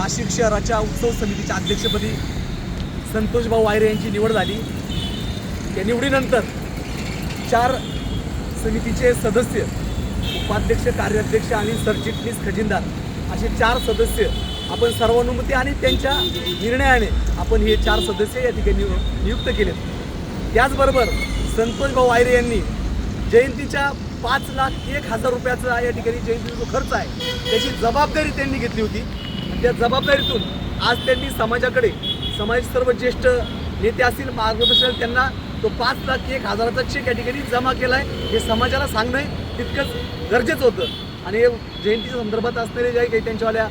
नाशिक शहराच्या उत्सव समितीच्या अध्यक्षपदी संतोषभाऊ वायरे यांची निवड झाली. या निवडीनंतर चार समितीचे सदस्य उपाध्यक्ष कार्याध्यक्ष आणि सरचिटणीस खजिनदार असे चार सदस्य आपण सर्वानुमती आणि त्यांच्या निर्णयाने आपण हे चार सदस्य या ठिकाणी नियुक्त केलेत. त्याचबरोबर संतोषभाऊ वायरे यांनी जयंतीच्या पाच लाख एक हजार रुपयाचा या ठिकाणी जयंतीचा जो खर्च आहे त्याची जबाबदारी त्यांनी घेतली होती. त्या जबाबदारीतून आज त्यांनी समाजाकडे समाज सर्व ज्येष्ठ नेते असतील मार्गदर्शक त्यांना तो पाच लाख एक हजाराचा चेक या ठिकाणी जमा केला आहे हे समाजाला सांगणं तितकंच गरजेचं होतं. आणि हे जयंतीच्या संदर्भात असणारे जे काही त्यांच्यावाल्या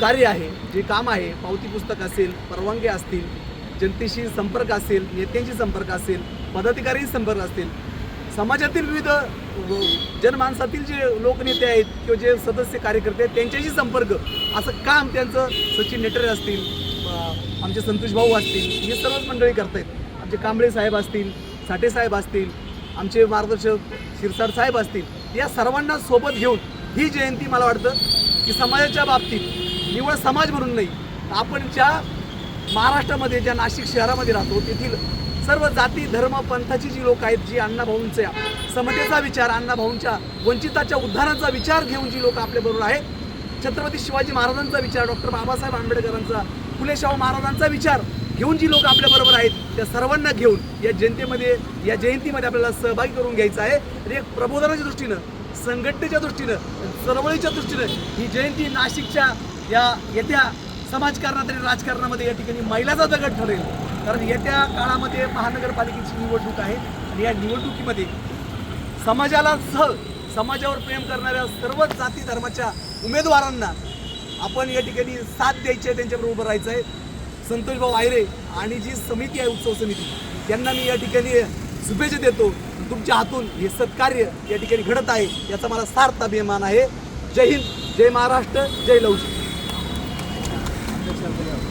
कार्य आहे जे काम आहे पावती पुस्तक असेल परवानगी असतील जनतेशी संपर्क असेल नेत्यांशी संपर्क असेल पदाधिकारी संपर्क असतील समाजातील विविध जनमानसातील जे लोकनेते आहेत किंवा जे सदस्य कार्यकर्ते आहेत त्यांच्याशी संपर्क असं काम त्यांचं सचिन नेटरे असतील आमचे संतोष भाऊ असतील हे सर्वच मंडळी करतायत. आमचे कांबळे साहेब असतील साठे साहेब असतील आमचे मार्गदर्शक शिरसाट साहेब असतील या सर्वांना सोबत घेऊन ही जयंती मला वाटतं की समाजाच्या बाबतीत निव्वळ समाज म्हणून नाही आपण ज्या महाराष्ट्रामध्ये ज्या नाशिक शहरामध्ये राहतो तेथील सर्व जाती धर्म पंथाची जी लोक आहेत जी अण्णाभाऊंच्या समतेचा विचार अण्णाभाऊंच्या वंचिताच्या उद्धाराचा विचार घेऊन जी लोक आपल्याबरोबर आहेत. छत्रपती शिवाजी महाराजांचा विचार डॉक्टर बाबासाहेब आंबेडकरांचा फुले शाहू महाराजांचा विचार घेऊन जी लोक आपल्याबरोबर आहेत त्या सर्वांना घेऊन या जयंतीमध्ये या जयंतीमध्ये आपल्याला सहभागी करून घ्यायचं आहे. आणि एक प्रबोधनाच्या दृष्टीनं संघटनेच्या दृष्टीनं चळवळीच्या दृष्टीनं ही जयंती नाशिकच्या या येत्या समाजकारणात आणि राजकारणामध्ये या ठिकाणी महिलाचा दगड ठरेल. कारण येत्या काळामध्ये महानगरपालिकेची निवडणूक आहे आणि या निवडणुकीमध्ये समाजाला सह समाजावर प्रेम करणाऱ्या सर्व जाती धर्माच्या उमेदवारांना आपण या ठिकाणी साथ द्यायची आहे त्यांच्याबरोबर उभं राहायचं आहे संतोष भाऊ आयरे आणि जी समिती आहे उत्सव समिती त्यांना मी या ठिकाणी शुभेच्छा देतो. तुमच्या हातून हे सत्कार्य या ठिकाणी घडत आहे याचा मला सार्थ अभिमान आहे. जय हिंद जय महाराष्ट्र जय लवजी